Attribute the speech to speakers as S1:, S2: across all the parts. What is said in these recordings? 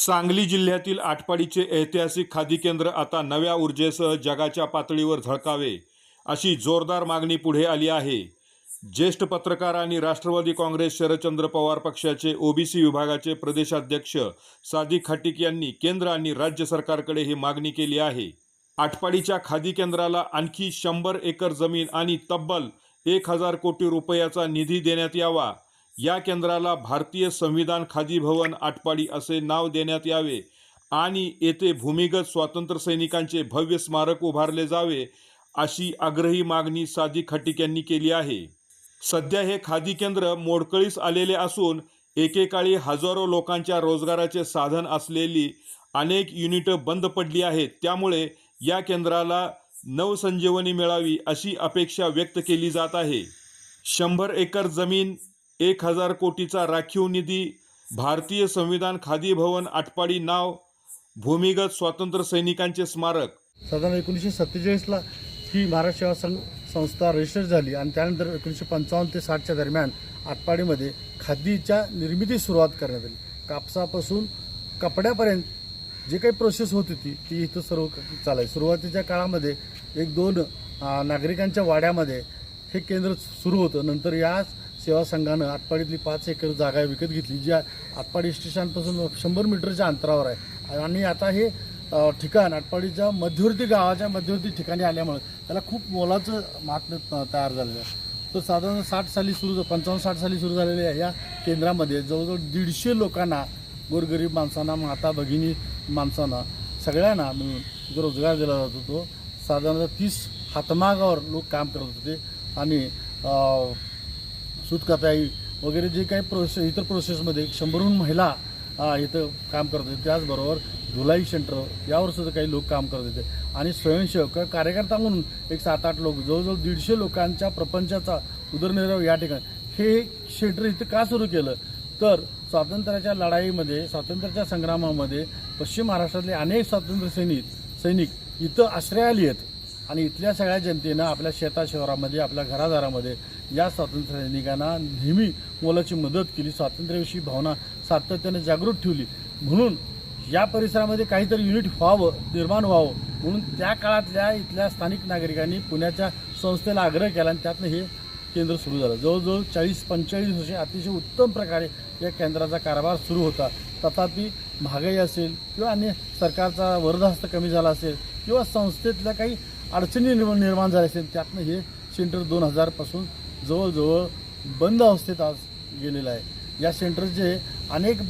S1: सांगली जिल्ह्यातील आटपाडीचे ऐतिहासिक खादी केंद्र आता नव्या ऊर्जेसह जगाच्या पातळीवर झळकावे अशी जोरदार मागणी पुढे आली आहे. ज्येष्ठ पत्रकार आणि राष्ट्रवादी काँग्रेस शरदचंद्र पवार पक्षाचे ओबीसी विभागाचे प्रदेशाध्यक्ष सादिक खाटिक यांनी केंद्र आणि राज्य सरकारकडे ही मागणी केली आहे. आटपाडीच्या खादी केंद्राला आणखी शंभर एकर जमीन आणि तब्बल एक हजार कोटी रुपयाचा निधी देण्यात यावा. या केंद्राला भारतीय संविधान खादी भवन आटपाडी असे नाव देण्यात यावे आणि येथे भूमिगत स्वातंत्र्य सैनिकांचे भव्य स्मारक उभारले जावे अशी आग्रही मागणी साधी खटिक यांनी केली आहे. सध्या हे खादी केंद्र मोडकळीस आलेले असून एकेकाळी हजारो लोकांच्या रोजगाराचे साधन असलेली अनेक युनिटं बंद पडली आहेत. त्यामुळे या केंद्राला नवसंजीवनी मिळावी अशी अपेक्षा व्यक्त केली जात आहे. शंभर एकर जमीन एक हजार कोटीचा राखीव निधी भारतीय संविधान खादी भवन आटपाडी नाव भूमिगत स्वातंत्र्य सैनिकांचे स्मारक.
S2: साधारण एकोणीसशे सत्तेचाळीसला ही महाराष्ट्र सेवा संघ संस्था रजिस्टर झाली आणि त्यानंतर एकोणीसशे पंचावन्न ते साठच्या दरम्यान आटपाडीमध्ये खादीच्या निर्मिती सुरुवात करण्यात आली. कापसापासून कपड्यापर्यंत जे काही प्रोसेस होत होती ती इथं सर्व चालाय. सुरुवातीच्या काळामध्ये एक दोन नागरिकांच्या वाड्यामध्ये हे केंद्र सुरू होतं. नंतर याच सेवा संघानं आटपाडीतली पाच एकर जागा विकत घेतली जी आटपाडी स्टेशनपासून शंभर मीटरच्या अंतरावर आहे. आणि आता हे ठिकाण आटपाडीच्या मध्यवर्ती गावाच्या मध्यवर्ती ठिकाणी आल्यामुळं त्याला खूप मोलाचं महात्म्य तयार झालेलं आहे. तो साधारण साठ साली सुरू पंचावन्न साठ साली सुरू झालेल्या या केंद्रामध्ये जवळजवळ दीडशे लोकांना गोरगरीब माणसांना माता भगिनी माणसांना सगळ्यांना मिळून जो रोजगार दिला जात होतो साधारणतः तीस हातमागावर लोक काम करत होते. आणि सूतकताई वगैरे जे काही प्रोसेस इतर प्रोसेसमध्ये शंभरहून महिला इथं काम करत होते. त्याचबरोबर धुलाई सेंटर यावर सुद्धा काही लोक काम करत होते. आणि स्वयंसेवक कार्यकर्ता म्हणून एक सात आठ लोक जवळजवळ दीडशे लोकांच्या प्रपंचाचा उदरनिर्वाह या ठिकाणी. हे सेंटर इथं का सुरू केलं? तर स्वातंत्र्याच्या लढाईमध्ये स्वातंत्र्याच्या संग्रामामध्ये पश्चिम महाराष्ट्रातले अनेक स्वातंत्र्य सैनिक सैनिक इथं आली आहेत. आणि इथल्या सगळ्या जनतेनं आपल्या शेता शहरामध्ये आपल्या घरादारामध्ये या स्वातंत्र्य सैनिकांना नेहमी मोलाची मदत केली. स्वातंत्र्याविषयी भावना सातत्याने जागृत ठेवली. म्हणून या परिसरामध्ये काहीतरी युनिट व्हावं निर्माण व्हावं म्हणून त्या काळातल्या इथल्या स्थानिक नागरिकांनी पुण्याच्या संस्थेला आग्रह केला आणि त्यातनं हे केंद्र सुरू झालं. जवळजवळ चाळीस पंचेचाळीस वर्षे अतिशय उत्तम प्रकारे या केंद्राचा कारभार सुरू होता. तथापि महागाई असेल किंवा अन्य सरकारचा वरदहस्त कमी झाला असेल किंवा संस्थेतल्या काही अडचणी निर्माण निर्माण झाल्या असेल त्यातनं हे सेंटर दोन हजारपासून जवळजवळ बंद अवस्थेत आज गेलेला आहे. या सेंटरचे अनेक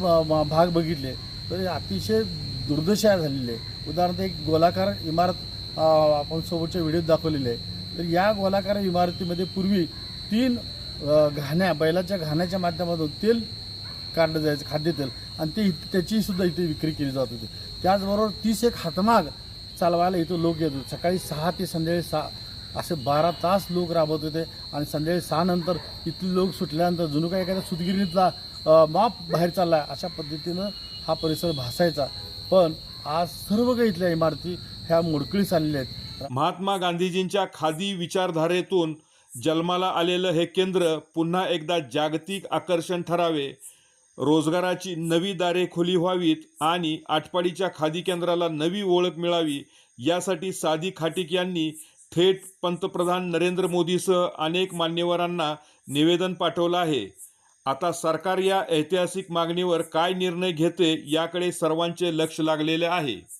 S2: भाग बघितले तर अतिशय दुर्दशा झालेली आहे. उदाहरणार्थ एक गोलाकार इमारत आपण सोबतच्या व्हिडिओत दाखवलेली आहे. तर या गोलाकार इमारतीमध्ये पूर्वी तीन घाण्या बैलाच्या घाण्याच्या माध्यमातून तेल काढलं जायचं खाद्यतेल आणि ते इथं- त्याची सुद्धा इथे विक्री केली जात होती. त्याचबरोबर तीस एक हातमाग चालवायला इथं लोक येत होते. सकाळी सहा ते संध्याकाळी सहा असे बारा तास लोक राबत होते आणि संध्याकाळी सहा नंतर इथले लोक सुटल्यानंतर जणू काय एखाद्या सुतगिरणीतला माप बाहेर चालला अशा पद्धतीनं हा परिसर भासायचा. पण आज सर्व काही इथल्या इमारती ह्या मोडकळीस आलेल्या आहेत.
S1: महात्मा गांधीजींच्या खादी विचारधारेतून जन्माला आलेलं हे केंद्र पुन्हा एकदा जागतिक आकर्षण ठरावे. रोजगाराची नवी दारे खुली व्हावीत आणि आटपाडीच्या खादी केंद्राला नवी ओळख मिळावी यासाठी सादी खाटिक यांनी थेट पंतप्रधान नरेंद्र मोदीसह अनेक मान्यवरांना निवेदन पाठवलं आहे. आता सरकार या ऐतिहासिक मागणीवर काय निर्णय घेते याकडे सर्वांचे लक्ष लागलेले आहे.